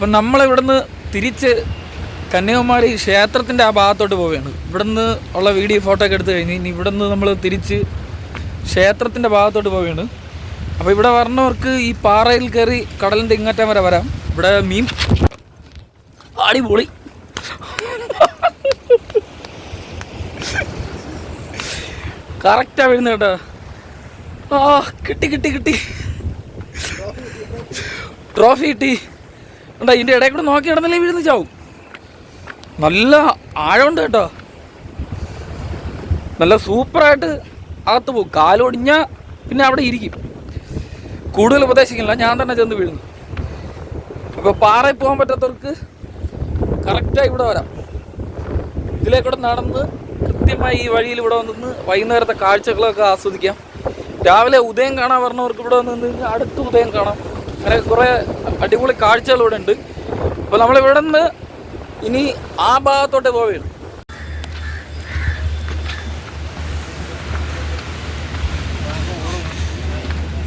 അപ്പം നമ്മളിവിടുന്ന് തിരിച്ച് കന്യാകുമാരി ക്ഷേത്രത്തിന്റെ ആ ഭാഗത്തോട്ട് പോവുകയാണ്. ഇവിടുന്ന് ഉള്ള വീഡിയോ ഫോട്ടോ ഒക്കെ എടുത്തു കഴിഞ്ഞ് ഇനി ഇവിടുന്ന് നമ്മൾ തിരിച്ച് ക്ഷേത്രത്തിന്റെ ഭാഗത്തോട്ട് പോവുകയാണ്. അപ്പോൾ ഇവിടെ വരണവർക്ക് ഈ പാറയിൽ കയറി കടലിന്റെ ഇങ്ങറ്റം വരെ വരാം. ഇവിടെ മീൻ അടിപൊളി. കറക്റ്റാ വരുന്നത് കേട്ടോ. ആ കിട്ടി കിട്ടി കിട്ടി. ട്രോഫി കിട്ടി. ഉണ്ടാ ഇതിന്റെ ഇടയിൽ കൂടെ നോക്കി കിടന്നല്ലേ വീഴുന്ന ചാവും. നല്ല ആഴമുണ്ട് കേട്ടോ. നല്ല സൂപ്പറായിട്ട് അകത്ത് പോകും. കാലൊടിഞ്ഞ പിന്നെ അവിടെ ഇരിക്കും. കൂടുതൽ ഉപദേശിക്കില്ല ഞാൻ തന്നെ ചെന്ന് വീഴുന്നു. അപ്പോൾ പാറയിൽ പോകാൻ പറ്റാത്തവർക്ക് കറക്റ്റായി ഇവിടെ വരാം. ഇതിലേക്കൂടെ നടന്ന് കൃത്യമായി ഈ വഴിയിൽ ഇവിടെ വന്നിന്ന് വൈകുന്നേരത്തെ കാഴ്ചകളൊക്കെ ആസ്വദിക്കാം. രാവിലെ ഉദയം കാണാൻ പറഞ്ഞവർക്ക് ഇവിടെ വന്ന് അടുത്ത ഉദയം കാണാം. അങ്ങനെ കുറേ അടിപൊളി കാഴ്ചകൾ ഇവിടെ ഉണ്ട്. അപ്പോൾ നമ്മൾ ഇവിടെ നിന്ന് ഇനി ആ ഭാഗത്തോട്ട് പോവുകയാണ്.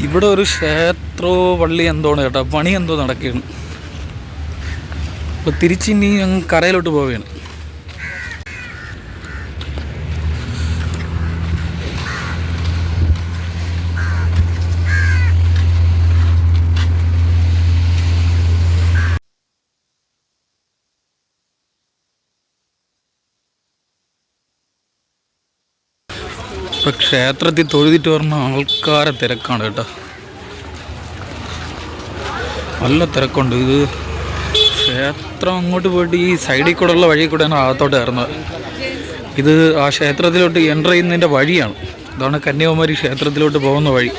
ഇവിടെ ഒരു ക്ഷേത്രോ പള്ളി എന്തോണ് കേട്ടോ. പണി എന്തോ നടക്കുകയാണ്. അപ്പോൾ തിരിച്ചിനി ഞങ്ങൾ കരയിലോട്ട് പോവുകയാണ്. ഇപ്പൊ ക്ഷേത്രത്തിൽ തൊഴുതിട്ട് വരുന്ന ആൾക്കാരെ തിരക്കാണ് കേട്ടോ. നല്ല തിരക്കുണ്ട്. ഇത് ക്ഷേത്രം അങ്ങോട്ട് പോയിട്ട് ഈ സൈഡിൽ കൂടെ ഉള്ള വഴി കൂടെയാണ് അകത്തോട്ട് കയറുന്നത്. ഇത് ആ ക്ഷേത്രത്തിലോട്ട് എന്റർ ചെയ്യുന്നതിന്റെ വഴിയാണ്. ഇതാണ് കന്യാകുമാരി ക്ഷേത്രത്തിലോട്ട് പോകുന്ന വഴി.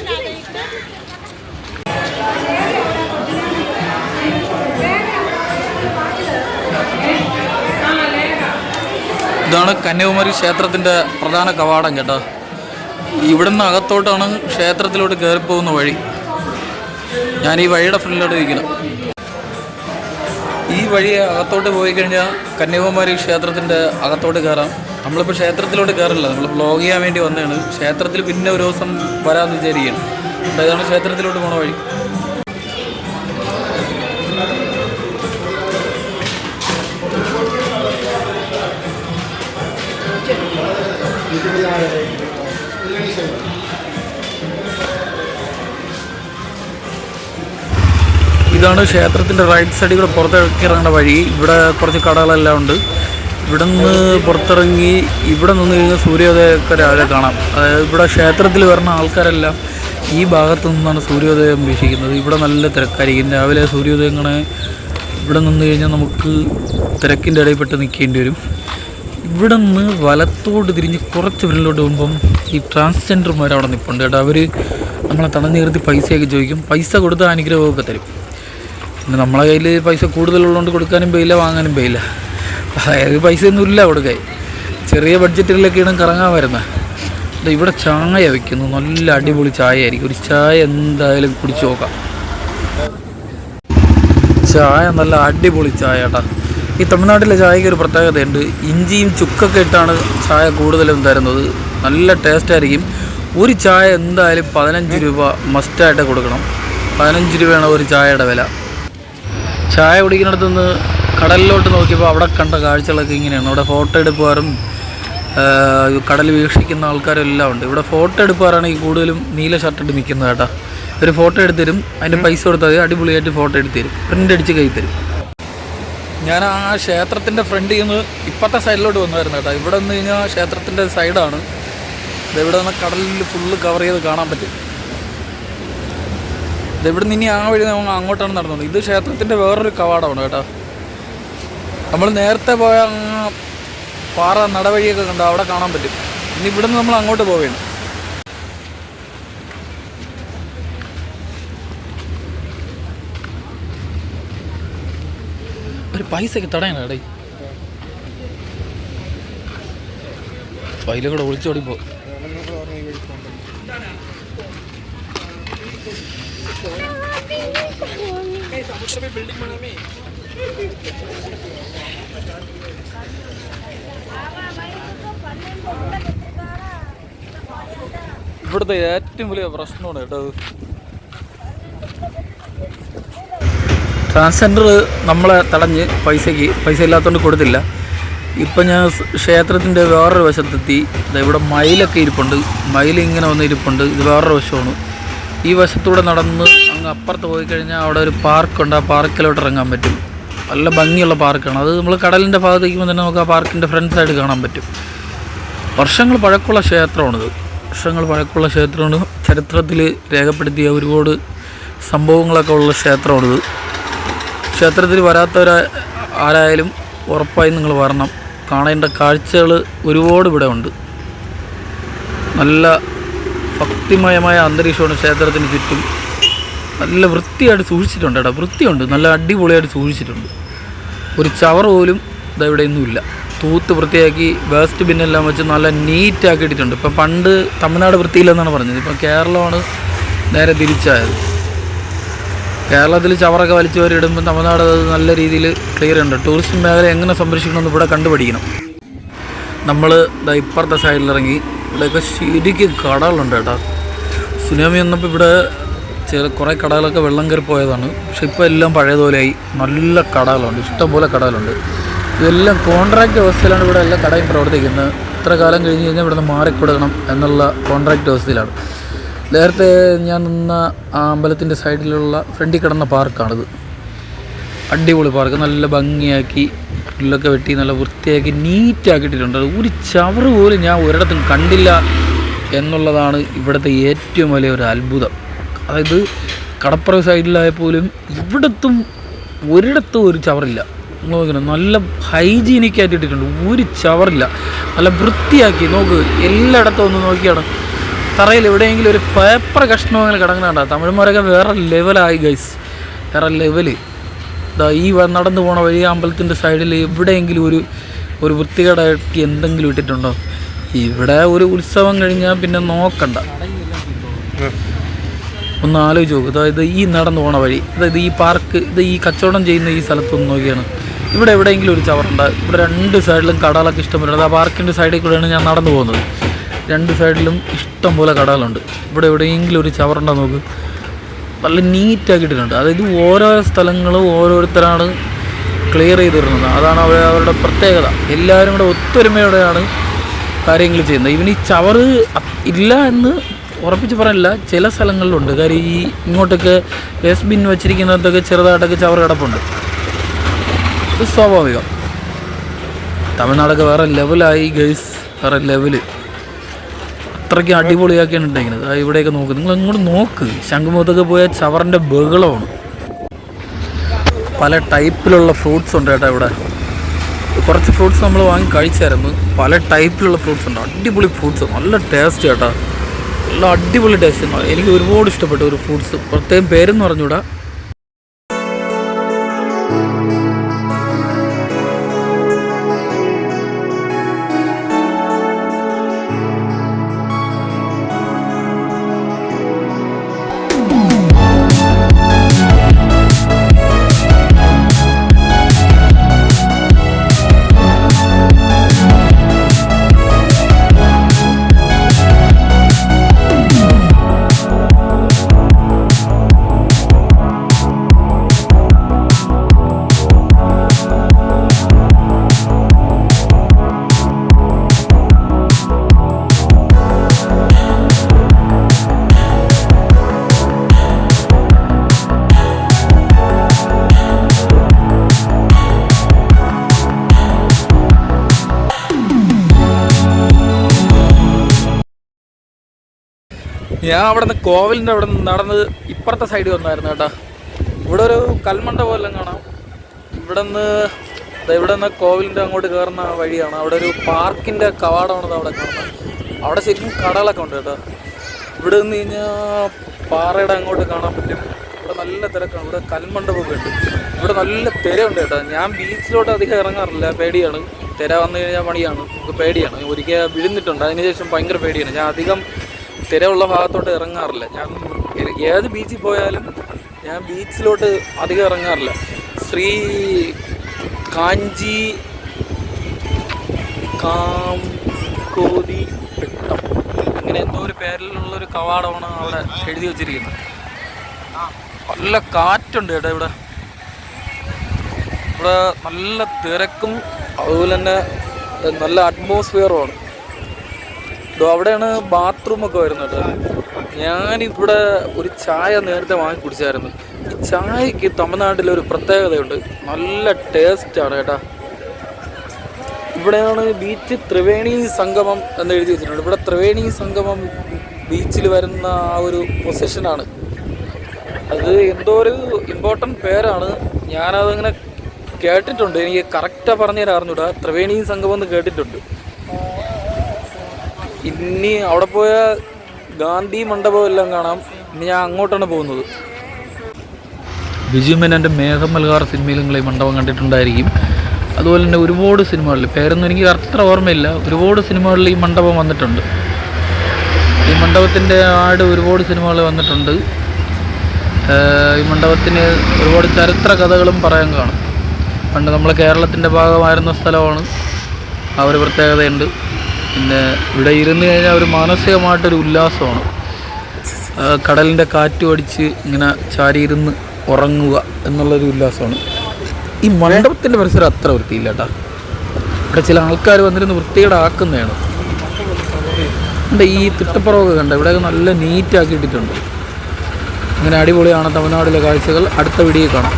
ഇതാണ് കന്യാകുമാരി ക്ഷേത്രത്തിന്റെ പ്രധാന കവാടം കേട്ടോ. ഇവിടുന്ന് അകത്തോട്ടാണ് ക്ഷേത്രത്തിലോട്ട് കയറിപ്പോകുന്ന വഴി. ഞാൻ ഈ വഴിയുടെ ഫ്രണ്ടിലോട്ട് ഇരിക്കണം ഈ വഴി അകത്തോട്ട് പോയി കഴിഞ്ഞാൽ കന്യാകുമാരി ക്ഷേത്രത്തിന്റെ അകത്തോട്ട് കയറാം. നമ്മളിപ്പോൾ ക്ഷേത്രത്തിലോട്ട് കയറില്ല. നമ്മൾ ബ്ലോഗ് ചെയ്യാൻ വേണ്ടി വന്നതാണ്. ക്ഷേത്രത്തിൽ പിന്നെ ഒരു ദിവസം വരാമെന്ന് വിചാരിക്കുകയാണ്. അപ്പോൾ ഇതാണ് ക്ഷേത്രത്തിലോട്ട് പോണ വഴി. ഇതാണ് ക്ഷേത്രത്തിന്റെ റൈറ്റ് സൈഡിൽ കൂടെ പുറത്തേക്ക് ഇറങ്ങുന്ന വഴി. ഇവിടെ കുറച്ച് കടകളെല്ലാം ഉണ്ട്. ഇവിടെ നിന്ന് പുറത്തിറങ്ങി ഇവിടെ നിന്ന് കഴിഞ്ഞാൽ സൂര്യോദയമൊക്കെ രാവിലെ കാണാം. അതായത് ഇവിടെ ക്ഷേത്രത്തിൽ വരുന്ന ആൾക്കാരെല്ലാം ഈ ഭാഗത്തു നിന്നാണ് സൂര്യോദയം വീക്ഷിക്കുന്നത്. ഇവിടെ നല്ല തിരക്കായിരിക്കും. രാവിലെ സൂര്യോദയം ഇവിടെ നിന്ന് കഴിഞ്ഞാൽ നമുക്ക് തിരക്കിന്റെ ഇടയിൽപ്പെട്ട് നിൽക്കേണ്ടി വരും. ഇവിടെ നിന്ന് വലത്തോട്ട് തിരിഞ്ഞ് കുറച്ച് വിരലിലോട്ട് പോകുമ്പം ഈ ട്രാൻസ്ജെൻഡർമാർ അവിടെ നിൽപ്പുണ്ട് കേട്ടോ. അവർ നമ്മളെ തണ നീർത്തി പൈസയൊക്കെ ചോദിക്കും. പൈസ കൊടുത്താൽ അനുഗ്രഹമൊക്കെ തരും. പിന്നെ നമ്മളെ കയ്യിൽ പൈസ കൂടുതലുള്ളതുകൊണ്ട് കൊടുക്കാനും പേയില്ല വാങ്ങാനും പേയില്ല. അതായത് പൈസയൊന്നും ഇല്ല കൈ ചെറിയ ബഡ്ജറ്റിലൊക്കെയാണ് കറങ്ങാൻ വരുന്നത് ഇവിടെ ചായ വയ്ക്കുന്നു നല്ല അടിപൊളി ചായ ആയിരിക്കും ഒരു ചായ എന്തായാലും കുടിച്ചു നോക്കാം. ചായ നല്ല അടിപൊളി ചായ കേട്ടാ. ഈ തമിഴ്നാട്ടിലെ ചായക്ക് ഒരു പ്രത്യേകതയുണ്ട്. ഇഞ്ചിയും ചുക്കൊക്കെ ഇട്ടാണ് ചായ കൂടുതലും തരുന്നത്. നല്ല ടേസ്റ്റായിരിക്കും ഒരു ചായ എന്തായാലും പതിനഞ്ച് രൂപ മസ്റ്റായിട്ട് കൊടുക്കണം. പതിനഞ്ച് രൂപയാണ് ഒരു ചായയുടെ വില. ചായ കുടിക്കുന്നിടത്തു നിന്ന് കടലിലോട്ട് നോക്കിയപ്പോൾ അവിടെ കണ്ട കാഴ്ചകളൊക്കെ ഇങ്ങനെയാണ്. അവിടെ ഫോട്ടോ എടുപ്പുകാരും കടൽ വീക്ഷിക്കുന്ന ആൾക്കാരും എല്ലാം ഉണ്ട്. ഇവിടെ ഫോട്ടോ എടുപ്പുകാരാണ് ഈ കൂടുതലും നീല ഷർട്ടിട്ട് നിൽക്കുന്നത് കേട്ടോ. ഒരു ഫോട്ടോ എടുത്തരും അതിന്റെ പൈസ കൊടുത്താൽ അടിപൊളിയായിട്ട് ഫോട്ടോ എടുത്ത് തരും. പ്രിന്റ് അടിച്ച് കൈ തരും. ഞാൻ ആ ക്ഷേത്രത്തിന്റെ ഫ്രണ്ടിൽ നിന്ന് ഇപ്പോഴത്തെ സൈഡിലോട്ട് വന്നായിരുന്നു കേട്ടോ. ഇവിടെ നിന്ന് കഴിഞ്ഞാൽ ക്ഷേത്രത്തിന്റെ സൈഡാണ് ഇതെവിടെ നിന്ന് കടലിൽ ഫുള്ള് കവർ ചെയ്ത് കാണാൻ പറ്റും. ഇതെവിടെ നിന്ന് ഇനി ആ വഴി നമ്മൾ അങ്ങോട്ടാണ് നടന്നത്. ഇത് ക്ഷേത്രത്തിന്റെ വേറൊരു കവാടമാണ് കേട്ടോ. നമ്മൾ നേരത്തെ പോയ പാറ നടവഴിയൊക്കെ കണ്ടോ അവിടെ കാണാൻ പറ്റും. ഇനി ഇവിടെ നിന്ന് നമ്മൾ അങ്ങോട്ട് പോവുകയാണ് ഒരു പൈസയ്ക്ക് തടയണ ഡേ പൈല കൂടെ ഒളിച്ചോടി പോ ഇവിടുത്തെ ഏറ്റവും വലിയ പ്രശ്നമാണ് കേട്ടോ ട്രാൻസ്ജെൻഡർ നമ്മളെ തടഞ്ഞ് പൈസയ്ക്ക് പൈസ ഇല്ലാത്തതുകൊണ്ട് കൊടുത്തില്ല. ഇപ്പം ഞാൻ ക്ഷേത്രത്തിന്റെ വേറൊരു വശത്തെത്തി. ഇവിടെ മയിലൊക്കെ ഇരിപ്പുണ്ട്. മയിൽ ഇങ്ങനെ വന്ന് ഇരിപ്പുണ്ട് ഇത് വേറൊരു വശമാണ്. ഈ വശത്തൂടെ നടന്ന് അങ്ങ് അപ്പുറത്ത് പോയി കഴിഞ്ഞാൽ അവിടെ ഒരു പാർക്കുണ്ട്. ആ പാർക്കിലോട്ട് ഇറങ്ങാൻ പറ്റും. നല്ല ഭംഗിയുള്ള പാർക്കാണ്. അത് നമ്മൾ കടലിന്റെ ഭാഗത്തേക്ക് തന്നെ നമുക്ക് ആ പാർക്കിന്റെ ഫ്രണ്ട് സൈഡ് കാണാൻ പറ്റും. വർഷങ്ങൾ പഴക്കമുള്ള ക്ഷേത്രമാണിത് വർഷങ്ങൾ പഴക്കമുള്ള ക്ഷേത്രമാണ്. ചരിത്രത്തിൽ രേഖപ്പെടുത്തിയ ഒരുപാട് സംഭവങ്ങളൊക്കെ ഉള്ള ക്ഷേത്രമാണിത് ക്ഷേത്രത്തിൽ വരാത്തവർ ആരായാലും ഉറപ്പായും നിങ്ങൾ വരണം. കാണേണ്ട കാഴ്ചകൾ ഒരുപാട് ഇവിടെ ഉണ്ട്. നല്ല ഭക്തിമയമായ അന്തരീക്ഷമാണ് ക്ഷേത്രത്തിന് ചുറ്റും. നല്ല വൃത്തിയായിട്ട് സൂക്ഷിച്ചിട്ടുണ്ട് കേട്ടോ. വൃത്തിയുണ്ട്. നല്ല അടിപൊളിയായിട്ട് സൂക്ഷിച്ചിട്ടുണ്ട്. ഒരു ചവർ പോലും ഇതാ ഒന്നുമില്ല തൂത്ത് വൃത്തിയാക്കി വേസ്റ്റ് ബിന്നെല്ലാം വെച്ച് നല്ല നീറ്റാക്കി ഇട്ടിട്ടുണ്ട് ഇപ്പം പണ്ട് തമിഴ്നാട് വൃത്തിയില്ലെന്നാണ് പറഞ്ഞത്. ഇപ്പം കേരളമാണ് നേരെ തിരിച്ചായത്. കേരളത്തിൽ ചവറൊക്കെ വലിച്ചു വരെ ഇടുമ്പോൾ തമിഴ്നാട് അത് നല്ല രീതിയിൽ ക്ലിയർ ഉണ്ട്. ടൂറിസ്റ്റ് മേഖല എങ്ങനെ സംരക്ഷിക്കണമെന്ന് ഇവിടെ കണ്ടുപിടിക്കണം നമ്മൾ ഇപ്പുറത്തെ സൈഡിൽ ഇറങ്ങി ഇവിടെയൊക്കെ ശരിക്കും കടകളുണ്ട് കേട്ടോ. സുനാമി വന്നപ്പോൾ ഇവിടെ ചില കുറേ കടകളൊക്കെ വെള്ളം കയറി പോയതാണ്. പക്ഷെ ഇപ്പോൾ എല്ലാം പഴയതുപോലെയായി. നല്ല കടകളുണ്ട്. ഇഷ്ടംപോലെ കടകളുണ്ട്. ഇതെല്ലാം കോൺട്രാക്ട് വ്യവസ്ഥയിലാണ് ഇവിടെ എല്ലാ കടയും പ്രവർത്തിക്കുന്നത്. ഇത്ര കാലം കഴിഞ്ഞ് കഴിഞ്ഞാൽ ഇവിടെ നിന്ന് മാറിക്കൊടുക്കണം എന്നുള്ള കോൺട്രാക്ട് വ്യവസ്ഥയിലാണ്. നേരത്തെ ഞാൻ നിന്ന ആ അമ്പലത്തിന്റെ സൈഡിലുള്ള ഫ്രണ്ടിൽ കിടന്ന പാർക്കാണിത്. അടിപൊളി പാർക്ക്. നല്ല ഭംഗിയാക്കി പുല്ലൊക്കെ വെട്ടി നല്ല വൃത്തിയാക്കി നീറ്റാക്കിയിട്ടുണ്ട് ഒരു ചവറ് പോലും ഞാൻ ഒരിടത്തും കണ്ടില്ല എന്നുള്ളതാണ് ഇവിടുത്തെ ഏറ്റവും വലിയ ഒരു അത്ഭുതം. അതായത് കടപ്പുറ സൈഡിലായപ്പോലും ഇവിടത്തും ഒരിടത്തും ഒരു ചവറില്ല. നോക്കണം നല്ല ഹൈജീനിക്കായിട്ട് ഇട്ടിട്ടുണ്ട്. ഒരു ചവറില്ല. നല്ല വൃത്തിയാക്കി. നോക്ക് എല്ലായിടത്തും ഒന്ന് നോക്കിയാണ്? തറയിൽ എവിടെയെങ്കിലും ഒരു പേപ്പർ കഷ്ണം അങ്ങനെ കിടങ്ങുന്നുണ്ടോ തമിഴ്മാരൊക്കെ വേറെ ലെവലായി ഗൈസ് വേറെ ലെവൽ ഇതാ ഈ നടന്നു പോണ വഴി അമ്പലത്തിന്റെ സൈഡിൽ എവിടെയെങ്കിലും ഒരു ഒരു വൃത്തികേടായിട്ട് എന്തെങ്കിലും ഇട്ടിട്ടുണ്ടോ? ഇവിടെ ഒരു ഉത്സവം കഴിഞ്ഞാൽ പിന്നെ നോക്കണ്ട. ഒന്ന് ആലോചിച്ച് നോക്ക്. അതായത് ഈ നടന്നു പോണ വഴി അതായത് ഈ പാർക്ക് ഇത് ഈ കച്ചവടം ചെയ്യുന്ന ഈ സ്ഥലത്തൊന്ന് നോക്കിയാണ്. ഇവിടെ എവിടെയെങ്കിലും ഒരു ചവറുണ്ട്. ഇവിടെ രണ്ട് സൈഡിലും കടകളൊക്കെ ഇഷ്ടം വരുന്നത് ആ പാർക്കിന്റെ സൈഡിൽ കൂടെയാണ് ഞാൻ നടന്നു പോകുന്നത്. രണ്ട് സൈഡിലും ഇഷ്ടം പോലെ കടകളുണ്ട്. ഇവിടെ എവിടെയെങ്കിലും ഒരു ചവറുണ്ടോ നോക്ക്. നല്ല നീറ്റാക്കിയിട്ടുണ്ട് അതായത് ഓരോ സ്ഥലങ്ങളും ഓരോരുത്തരാണ് ക്ലിയർ ചെയ്ത് തരുന്നത് അതാണ് അവർ അവരുടെ പ്രത്യേകത. എല്ലാവരും കൂടെ ഒത്തൊരുമയോടെയാണ് കാര്യങ്ങൾ ചെയ്യുന്നത്. ഇവന് ഈ ചവറ് ഇല്ല എന്ന് ഉറപ്പിച്ച് പറയില്ല ചില സ്ഥലങ്ങളിലുണ്ട്. കാര്യം ഈ ഇങ്ങോട്ടൊക്കെ വേസ്റ്റ് ബിൻ വെച്ചിരിക്കുന്നിടത്തൊക്കെ ചെറുതായിട്ടൊക്കെ ചവറ് കിടപ്പുണ്ട്. ഇത് സ്വാഭാവികം. തമിഴ്നാടൊക്കെ വേറെ ലെവലായി ഗൈസ് വേറെ ലെവൽ അത്രയ്ക്ക് അടിപൊളിയാക്കിയാണ് ഉണ്ടായിരുന്നത് ആ ഇവിടെയൊക്കെ നോക്ക്. നിങ്ങൾ ഇങ്ങോട്ട് നോക്ക്. ശംഖുമുഖത്തൊക്കെ പോയാൽ ചവറിന്റെ ബഹളമാണ്. പല ടൈപ്പിലുള്ള ഫ്രൂട്ട്സ് ഉണ്ട് കേട്ടോ ഇവിടെ. കുറച്ച് ഫ്രൂട്ട്സ് നമ്മൾ വാങ്ങി കഴിച്ചായിരുന്നു. പല ടൈപ്പിലുള്ള ഫ്രൂട്ട്സ് ഉണ്ട്. അടിപൊളി ഫ്രൂട്ട്സ്. നല്ല ടേസ്റ്റ് കേട്ടോ. നല്ല അടിപൊളി ടേസ്റ്റ്. എനിക്ക് ഒരുപാട് ഇഷ്ടപ്പെട്ട ഒരു ഫ്രൂട്ട്സ്. പ്രത്യേകം പേരെന്ന് പറഞ്ഞുകൂടാ. ഞാൻ അവിടെ നിന്ന് കോവിലിന്റെ അവിടെ നിന്ന് നടന്ന് ഇപ്പുറത്തെ സൈഡിൽ വന്നായിരുന്നു കേട്ടോ. ഇവിടെ ഒരു കൽമണ്ട പോലെ കാണാം. ഇവിടെ ഇവിടെ നിന്ന് കോവിലിന്റെ അങ്ങോട്ട് കയറുന്ന വഴിയാണ്. അവിടെ ഒരു പാർക്കിന്റെ കവാടമാണ് അവിടെ കാണുന്നത്. അവിടെ ശരിക്കും കടകളൊക്കെ ഉണ്ട് കേട്ടോ. ഇവിടെ നിന്ന് കഴിഞ്ഞാൽ പാറയുടെ അങ്ങോട്ട് കാണാൻ പറ്റും. ഇവിടെ നല്ല തിരക്കാണ്. ഇവിടെ കൽമണ്ഡപമൊക്കെ ഉണ്ട്. ഇവിടെ നല്ല തിരയുണ്ട് കേട്ടോ. ഞാൻ ബീച്ചിലോട്ട് അധികം ഇറങ്ങാറില്ല. പേടിയാണ്. തിര വന്നു കഴിഞ്ഞാൽ പണിയാണ്. നമുക്ക് പേടിയാണ്. ഒരിക്കൽ വിഴുന്നിട്ടുണ്ട്. അതിനുശേഷം ഭയങ്കര പേടിയാണ്. ഞാൻ അധികം തിരയുള്ള ഭാഗത്തോട്ട് ഇറങ്ങാറില്ല. ഞാൻ ഏത് ബീച്ചിൽ പോയാലും ഞാൻ ബീച്ചിലോട്ട് അധികം ഇറങ്ങാറില്ല. ശ്രീ കാഞ്ചി കാംകോതി പെട്ടം. അങ്ങനെ എന്തോ ഒരു പേരിലുള്ളൊരു കവാടമാണ് അവിടെ എഴുതി വച്ചിരിക്കുന്നത്. നല്ല കാറ്റുണ്ട് കേട്ടോ ഇവിടെ. ഇവിടെ നല്ല തിരക്കും അതുപോലെ തന്നെ നല്ല അറ്റ്മോസ്ഫിയറുമാണ് ഇതോ അവിടെയാണ് ബാത്റൂം ഒക്കെ വരുന്നത്. ഞാനിവിടെ ഒരു ചായ നേരത്തെ വാങ്ങി കുടിച്ചായിരുന്നു. ഈ ചായക്ക് തമിഴ്നാട്ടിൽ ഒരു പ്രത്യേകതയുണ്ട്. നല്ല ടേസ്റ്റാണ് കേട്ടാ. ഇവിടെയാണ് ബീച്ച് ത്രിവേണി സംഗമം എന്ന് എഴുതി വെച്ചിട്ടുണ്ട്. ഇവിടെ ത്രിവേണി സംഗമം ബീച്ചിൽ വരുന്ന ആ ഒരു പൊസിഷനാണ് അത് എന്തോ ഒരു ഇമ്പോർട്ടന്റ് പേരാണ്. ഞാനതങ്ങനെ കേട്ടിട്ടുണ്ട്. എനിക്ക് കറക്റ്റാണ് പറഞ്ഞു തരാൻ ത്രിവേണി സംഗമം എന്ന് കേട്ടിട്ടുണ്ട്. ഇനി അവിടെ പോയ ഗാന്ധി മണ്ഡപം എല്ലാം കാണാം. ഇനി ഞാൻ അങ്ങോട്ടാണ് പോകുന്നത്. ബിജു മേനന്റെ മേഘം മൽഹാർ സിനിമയിൽ നിങ്ങൾ ഈ മണ്ഡപം കണ്ടിട്ടുണ്ടായിരിക്കും. അതുപോലെ തന്നെ ഒരുപാട് സിനിമകളിൽ പേരൊന്നും എനിക്ക് അത്ര ഓർമ്മയില്ല. ഒരുപാട് സിനിമകളിൽ ഈ മണ്ഡപം വന്നിട്ടുണ്ട്. ഈ മണ്ഡപത്തിന്റെ ആട് ഒരുപാട് സിനിമകൾ വന്നിട്ടുണ്ട്. ഈ മണ്ഡപത്തിന് ഒരുപാട് ചരിത്ര കഥകളും പറയാൻ കാണും. പണ്ട് നമ്മൾ കേരളത്തിന്റെ ഭാഗമായിരുന്ന സ്ഥലമാണ്. ആ ഒരു പ്രത്യേകതയുണ്ട്. പിന്നെ ഇവിടെ ഇരുന്ന് കഴിഞ്ഞാൽ ഒരു മാനസികമായിട്ടൊരു ഉല്ലാസമാണ്. കടലിന്റെ കാറ്റ് അടിച്ച് ഇങ്ങനെ ചാരി ഇരുന്ന് ഉറങ്ങുക എന്നുള്ളൊരു ഉല്ലാസമാണ്. ഈ മണ്ഡപത്തിന്റെ പരിസരം അത്ര വൃത്തിയില്ല കേട്ടോ. ഇവിടെ ചില ആൾക്കാർ വന്നിരുന്ന് വൃത്തിയുടെ ആക്കുന്നതാണ്. ഈ തിട്ടപ്പുറമൊക്കെ കണ്ട? ഇവിടെയൊക്കെ നല്ല നീറ്റാക്കി ഇട്ടിട്ടുണ്ട് അങ്ങനെ അടിപൊളിയാണ് തമിഴ്നാടിലെ കാഴ്ചകൾ. അടുത്ത വീഡിയോ കാണാം.